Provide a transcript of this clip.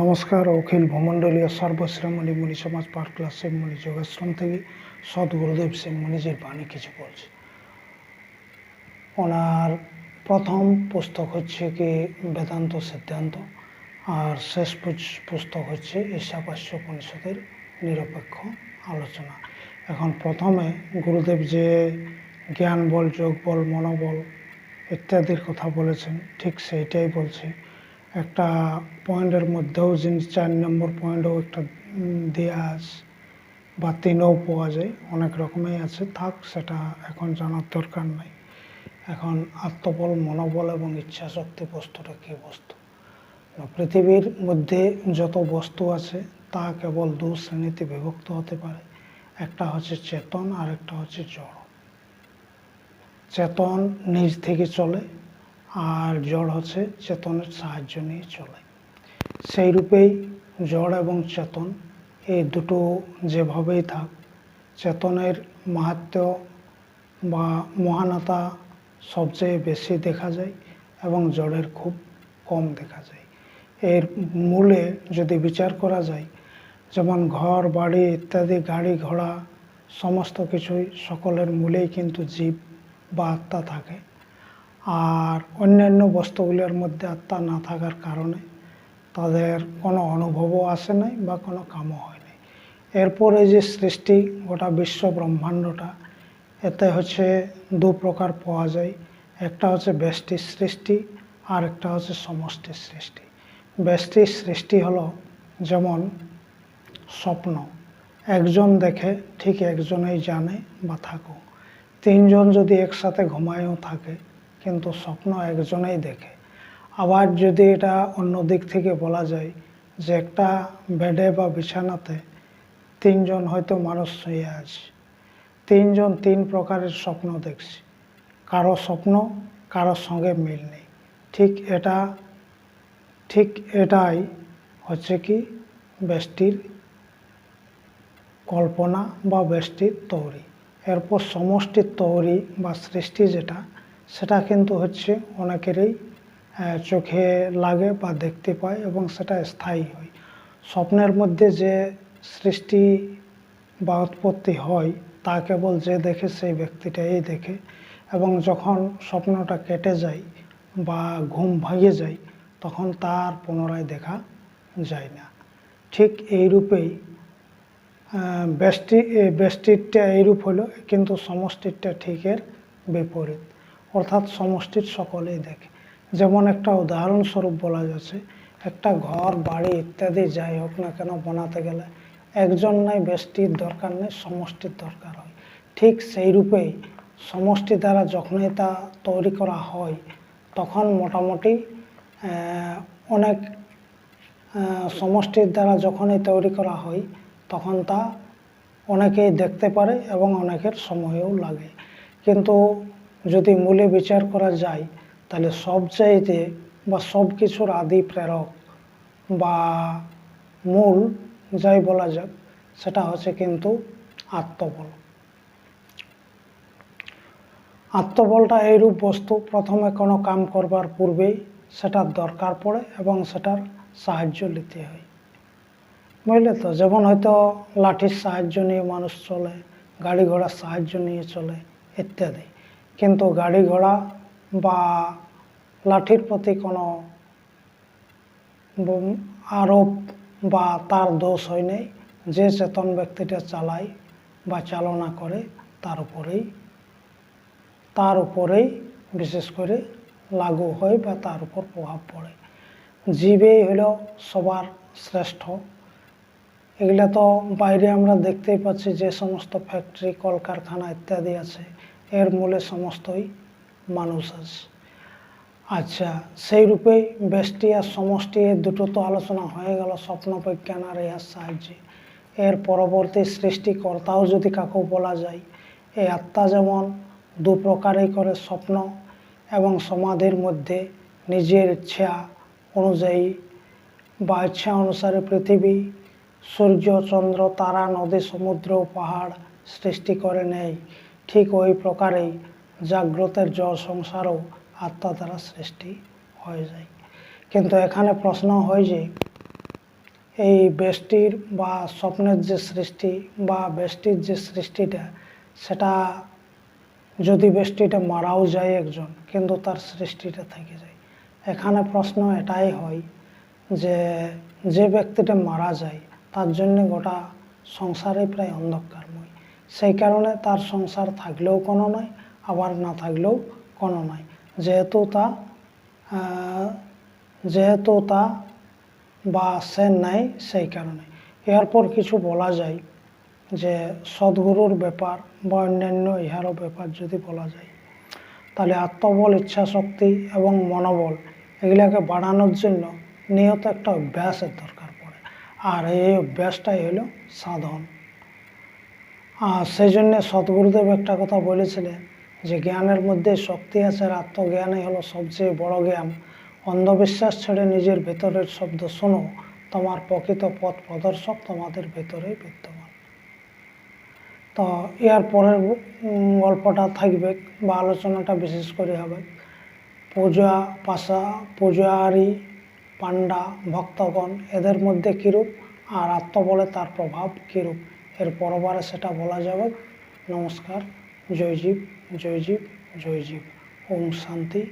নমস্কার, অখিল ভূমণ্ডলীয় সর্বশ্রমণী মুনি সমাজ পাঠ ক্লাস শিবমণি যোগাশ্রম থেকে সৎ গুরুদেব শিবমণিজির বাণী কিছু বলছে। ওনার প্রথম পুস্তক হচ্ছে কি বেদান্ত সিদ্ধান্ত আর শেষ পুস্তক হচ্ছে ঈশাপাস্য উপনিষদের নিরপেক্ষ আলোচনা। এখন প্রথমে গুরুদেব যে জ্ঞান বল, যোগ বল, মনোবল ইত্যাদির কথা বলেছেন, ঠিক সেইটাই বলছি। একটা পয়েন্টের মধ্যেও জিনিস চার নম্বর পয়েন্টেও একটা দেয়া আছে, বা তিনও পাওয়া যায়, অনেক রকমই আছে, থাক, সেটা এখন জানার দরকার নাই। এখন আত্মবল, মনোবল এবং ইচ্ছা শক্তি বস্তুটা কী বস্তু? পৃথিবীর মধ্যে যত বস্তু আছে, তা কেবল দু শ্রেণীতে বিভক্ত হতে পারে। একটা হচ্ছে চেতন আর একটা হচ্ছে জড়। চেতন নিজ থেকে চলে আর জড় হচ্ছে চেতনের সাহায্য নিয়ে চলে। সেই রূপেই জড় এবং চেতন এই দুটো যেভাবেই থাক, চেতনের মাহাত্ম্য বা মহানতা সবচেয়ে বেশি দেখা যায় এবং জড়ের খুব কম দেখা যায়। এর মূলে যদি বিচার করা যায়, যেমন ঘর, বাড়ি ইত্যাদি, গাড়ি, ঘোড়া, সমস্ত কিছুই সকলের মূলেই কিন্তু জীব বা আত্মা থাকে। আর অন্যান্য বস্তুগুলোর মধ্যে আত্মা না থাকার কারণে তাদের কোনো অনুভবও আসে নাই বা কোনো কামও হয় নাই। এরপরে যে সৃষ্টি, গোটা বিশ্ব ব্রহ্মাণ্ডটা, এতে হচ্ছে দু প্রকার পাওয়া যায়। একটা হচ্ছে ব্যষ্টির সৃষ্টি, আর একটা হচ্ছে সমষ্টির সৃষ্টি। ব্যষ্টির সৃষ্টি হলো যেমন স্বপ্ন, একজন দেখে ঠিক একজনেই জানে বা থাকো তিনজন যদি একসাথে ঘুমায়ও থাকে কিন্তু স্বপ্ন একজনেই দেখে। আবার যদি এটা অন্য দিক থেকে বলা যায় যে একটা বেডে বা বিছানাতে তিনজন হয়তো মানুষ শুয়ে আছে। তিনজন তিন প্রকারের স্বপ্ন দেখছি। কারও স্বপ্ন কারোর সঙ্গে মিল নেই। ঠিক এটা, ঠিক এটাই হচ্ছে কি ব্যষ্টির কল্পনা বা ব্যষ্টির তৈরি। এরপর সমষ্টির তৈরি বা সৃষ্টি যেটা সেটা কিন্তু হচ্ছে অনেকেরই চোখে লাগে বা দেখতে পায় এবং সেটা স্থায়ী হয়। স্বপ্নের মধ্যে যে সৃষ্টি বা উৎপত্তি হয়, তা কেবল যে দেখে সেই ব্যক্তিটাই দেখে এবং যখন স্বপ্নটা কেটে যায় বা ঘুম ভাঙিয়ে যায়, তখন তার পুনরায় দেখা যায় না। ঠিক এই রূপেই ব্যষ্টি ব্যষ্টিরটা এইরূপ হলো, কিন্তু সমষ্টিরটা ঠিকের বিপরীত। অর্থাৎ সমষ্টির সকলেই দেখে। যেমন একটা উদাহরণস্বরূপ বলা যাচ্ছে, একটা ঘর, বাড়ি ইত্যাদি যাই হোক না কেন বানাতে গেলে একজন নাই ব্যষ্টির দরকার নেই, সমষ্টির দরকার হয়। ঠিক সেই রূপেই সমষ্টি দ্বারা যখনই তা তৈরি করা হয়, তখন মোটামুটি অনেক সমষ্টির দ্বারা যখনই তৈরি করা হয়, তখন তা অনেকেই দেখতে পারে এবং অনেকের সময়ও লাগে। কিন্তু যদি মূলে বিচার করা যায়, তাহলে সবচাইতে বা সব কিছুর আদি প্রেরক বা মূল যাই বলা যাক, সেটা হচ্ছে কিন্তু আত্মবল। আত্মবলটা এইরূপ বস্তু, প্রথমে কোনো কাম করবার পূর্বেই সেটার দরকার পড়ে এবং সেটার সাহায্য নিতে হয়। বুঝলে তো? যেমন হয়তো লাঠির সাহায্য নিয়ে মানুষ চলে, গাড়ি ঘোড়ার সাহায্য নিয়ে চলে, ইত্যাদি। কিন্তু গাড়ি ঘোড়া বা লাঠির প্রতি কোনো আরোপ বা তার দোষ হয় নাই যে চেতন ব্যক্তিটা চালায় বা চালনা করে, তার উপরেই তার উপরেই বিশেষ করে লাগু হয় বা তার উপর প্রভাব পড়ে। জীবেই হলো সবার শ্রেষ্ঠ। এগুলা তো বাইরে আমরা দেখতেই পাচ্ছি যে সমস্ত ফ্যাক্টরি কলকারখানা ইত্যাদি আছে। এর মূলে সমস্তই মানুষ আছে। আচ্ছা সেই রূপেই ব্যষ্টি আর সমষ্টি এর দুটো তো আলোচনা হয়ে গেল স্বপ্ন বিজ্ঞান আর ইহার সাহায্যে। এর পরবর্তী সৃষ্টিকর্তাও যদি কাকু বলা যায় এই আত্মা যেমন দু প্রকারেই করে স্বপ্ন এবং সমাধির মধ্যে নিজের ইচ্ছা অনুযায়ী বা ইচ্ছা অনুসারে পৃথিবী, সূর্য, চন্দ্র, তারা, নদী, সমুদ্র পাহাড় সৃষ্টি করে নেয়। ঠিক ওই প্রকারেই জাগ্রতের জল সংসারও আত্মা দ্বারা সৃষ্টি হয়ে যায়। কিন্তু এখানে প্রশ্ন হয় যে, এই বেষ্টির বা স্বপ্নের যে সৃষ্টি বা বেষ্টির যে সৃষ্টিটা, সেটা যদি বেষ্টিটা মারাও যায় একজন, কিন্তু তার সৃষ্টিটা থেকে যায়। এখানে প্রশ্ন এটাই হয় যে যে ব্যক্তিটা মারা যায়, তার জন্য গোটা সংসারে প্রায় অন্ধকারময় সেই কারণে তার সংসার থাকলেও কোনো নয়, আবার না থাকলেও কোনো নয়। যেহেতু তা যেহেতু তা বা সে নেয় সেই কারণে। এরপর কিছু বলা যায় যে সদ্গুরুর ব্যাপার বা অন্যান্য ইহারও ব্যাপার যদি বলা যায়, তাহলে আত্মবল, ইচ্ছাশক্তি এবং মনোবল এগুলাকে বাড়ানোর জন্য নিয়ত একটা অভ্যাসের দরকার পড়ে। আর এই অভ্যাসটাই হলো সাধন। সেই জন্যে সদ্গুরুদেব একটা কথা বলেছিলেন যে জ্ঞানের মধ্যে শক্তি আছে, আর আত্মজ্ঞানই হলো সবচেয়ে বড় জ্ঞান। অন্ধবিশ্বাস ছেড়ে নিজের ভেতরের শব্দ শোনো, তোমার প্রকৃত পথ প্রদর্শক তোমাদের ভেতরেই বিদ্যমান। তো এর পরের গল্পটা থাকবে বা আলোচনাটা বিশেষ করে হবে। পূজা পাশা, পূজারি, পাণ্ডা, ভক্তগণ, এদের মধ্যে কীরূপ, আর আত্মবলে তার প্রভাব কীরূপ? এর পরবারে সেটা বলা যাবে। নমস্কার জয় জীব জয় জীব জয় জীব ওম শান্তি।